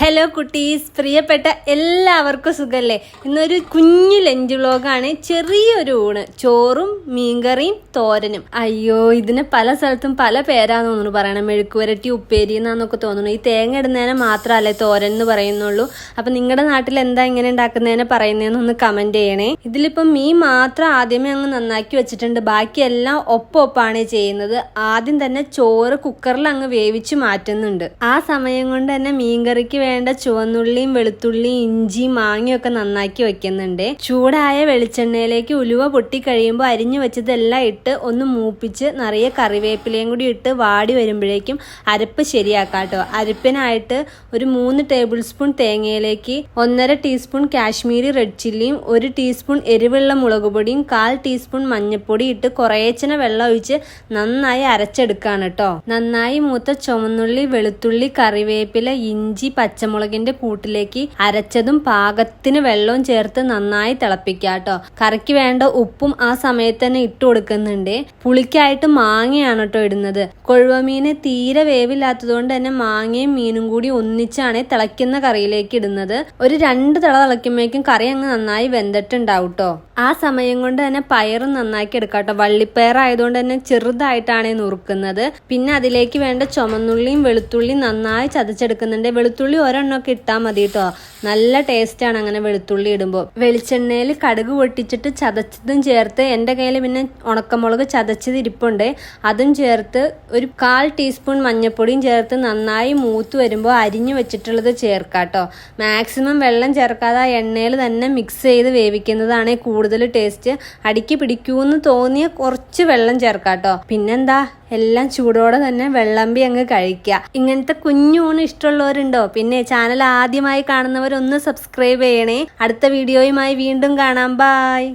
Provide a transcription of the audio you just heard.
Hello കുട്ടീസ്. പ്രിയപ്പെട്ട എല്ലാവർക്കും സുഖല്ലേ? ഇന്നൊരു കുഞ്ഞു ലഞ്ച് വ്ലോഗാണ് ചെറിയൊരു ഊണ്. ചോറും മീൻകറിയും തോരനും. അയ്യോ ഇതിന് പല സ്ഥലത്തും പല പേരാന്ന് തോന്നുന്നു. പറയണം മെഴുക്കുവരട്ടി ഉപ്പേരി എന്നാന്നൊക്കെ തോന്നുന്നു. ഈ തേങ്ങ ഇടുന്നതിനെ മാത്രമല്ലേ തോരൻ എന്ന് പറയുന്നുള്ളൂ. അപ്പം നിങ്ങളുടെ നാട്ടിൽ എന്താ ഇങ്ങനെ ഉണ്ടാക്കുന്നതിനെ പറയുന്നതെന്ന് ഒന്ന് കമന്റ് ചെയ്യണേ. ഇതിലിപ്പം മീൻ മാത്രം ആദ്യമേ അങ്ങ് നന്നാക്കി വെച്ചിട്ടുണ്ട്. ബാക്കിയെല്ലാം ഒപ്പൊപ്പാണ് ചെയ്യുന്നത്. ആദ്യം തന്നെ ചോറ് കുക്കറിൽ അങ്ങ് വേവിച്ച് മാറ്റുന്നുണ്ട്. ആ സമയം കൊണ്ട് തന്നെ മീൻകറിക്ക് വേണ്ട ചുവന്നുള്ളിയും വെളുത്തുള്ളിയും ഇഞ്ചി മാങ്ങയും ഒക്കെ നന്നാക്കി വെക്കുന്നുണ്ട്. ചൂടായ വെളിച്ചെണ്ണയിലേക്ക് ഉലുവ പൊട്ടി കഴിയുമ്പോൾ അരിഞ്ഞു വെച്ചതെല്ലാം ഇട്ട് ഒന്ന് മൂപ്പിച്ച് നിറയെ കറിവേപ്പിലയും കൂടി ഇട്ട് വാടി വരുമ്പോഴേക്കും അരപ്പ് ശരിയാക്കാം കേട്ടോ. അരപ്പിനായിട്ട് ഒരു മൂന്ന് ടേബിൾ സ്പൂൺ തേങ്ങയിലേക്ക് ഒന്നര ടീസ്പൂൺ കാശ്മീരി റെഡ് ചില്ലിയും ഒരു ടീസ്പൂൺ എരിവുള്ള മുളക് പൊടിയും കാൽ ടീസ്പൂൺ മഞ്ഞൾപ്പൊടി ഇട്ട് കുറേച്ചന വെള്ളം ഒഴിച്ച് നന്നായി അരച്ചെടുക്കാണ് കേട്ടോ. നന്നായി മൂത്ത ചുവന്നുള്ളി വെളുത്തുള്ളി കറിവേപ്പില ഇഞ്ചി പച്ചമുളകിന്റെ കൂട്ടിലേക്ക് അരച്ചതും പാകത്തിന് വെള്ളവും ചേർത്ത് നന്നായി തിളപ്പിക്കുക കേട്ടോ. കറിക്ക് വേണ്ട ഉപ്പും ആ സമയത്ത് തന്നെ ഇട്ട് കൊടുക്കുന്നുണ്ട്. പുളിക്കായിട്ട് മാങ്ങയാണ് കേട്ടോ ഇടുന്നത്. കൊഴുവമീന് തീരെ വേവില്ലാത്തതുകൊണ്ട് തന്നെ മാങ്ങയും മീനും കൂടി ഒന്നിച്ചാണ് തിളയ്ക്കുന്ന കറിയിലേക്ക് ഇടുന്നത്. ഒരു രണ്ട് തിള തിളയ്ക്കുമ്പോഴേക്കും കറി അങ്ങ് നന്നായി വെന്തിട്ടുണ്ടാവും കേട്ടോ. ആ സമയം കൊണ്ട് തന്നെ പയറും നന്നാക്കി എടുക്കാം കേട്ടോ. വള്ളിപ്പയർ ആയതുകൊണ്ട് തന്നെ ചെറുതായിട്ടാണ് നുറുക്കുന്നത്. പിന്നെ അതിലേക്ക് വേണ്ട ചുമന്നുള്ളിയും വെളുത്തുള്ളിയും നന്നായി ചതച്ചെടുക്കുന്നുണ്ട്. വെളുത്തുള്ളി ഒരെണ്ണമൊക്കെ ഇട്ടാൽ മതി കേട്ടോ നല്ല ടേസ്റ്റാണ് അങ്ങനെ വെളുത്തുള്ളി ഇടുമ്പോൾ വെളിച്ചെണ്ണയിൽ കടുക് പൊട്ടിച്ചിട്ട് ചതച്ചതും ചേർത്ത് എന്റെ കയ്യിൽ പിന്നെ ഉണക്കമുളക് ചതച്ചത് ഇരിപ്പുണ്ട്. അതും ചേർത്ത് ഒരു കാൽ ടീസ്പൂൺ മഞ്ഞൾപ്പൊടിയും ചേർത്ത് നന്നായി മൂത്ത് വരുമ്പോൾ അരിഞ്ഞു വെച്ചിട്ടുള്ളത് ചേർക്കാം കേട്ടോ മാക്സിമം വെള്ളം ചേർക്കാതെ ആ എണ്ണയിൽ തന്നെ മിക്സ് ചെയ്ത് വേവിക്കുന്നതാണ് കൂടുതൽ ടേസ്റ്റ് അടിക്ക് പിടിക്കൂന്ന് തോന്നിയ കുറച്ച് വെള്ളം ചേർക്കാം കേട്ടോ പിന്നെന്താ? എല്ലാം ചൂടോടെ തന്നെ വെള്ളമ്പി അങ്ങ് കഴിക്കുക ഇങ്ങനത്തെ കുഞ്ഞൂണ് ഇഷ്ടമുള്ളവരുണ്ടോ? പിന്നെ ചാനൽ ആദ്യമായി കാണുന്നവരൊന്ന് സബ്സ്ക്രൈബ് ചെയ്യണേ. അടുത്ത വീഡിയോയുമായി വീണ്ടും കാണാം. ബായ്